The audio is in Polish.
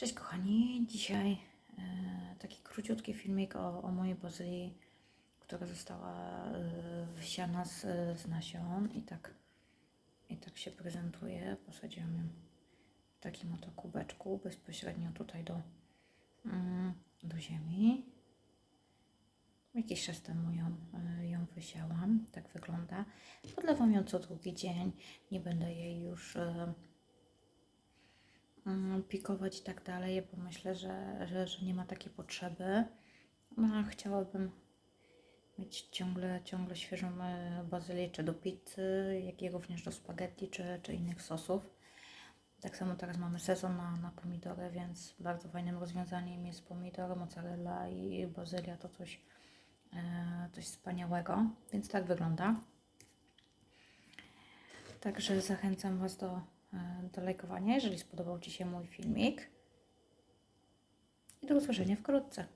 Cześć kochani, dzisiaj e, taki króciutki filmik o, o mojej bazylii, która została e, wysiana z, z nasion i tak, i tak się prezentuje. Posadziłam ją w takim oto kubeczku, bezpośrednio tutaj do, mm, do ziemi. Jakiś czas temu ją, e, ją wysiałam, tak wygląda. Podlewam ją co drugi dzień, nie będę jej już... Mm, pikować i tak dalej, bo myślę, że, że, że nie ma takiej potrzeby. No, chciałabym mieć ciągle, ciągle świeżą e, bazylię, czy do pizzy, jak również do spaghetti, czy, czy innych sosów. Tak samo teraz mamy sezon na, na pomidory, więc bardzo fajnym rozwiązaniem jest pomidor, mozzarella i bazylia to coś, e, coś wspaniałego. Więc tak wygląda. Także zachęcam Was do, do lajkowania, jeżeli spodobał Ci się mój filmik. I do usłyszenia wkrótce.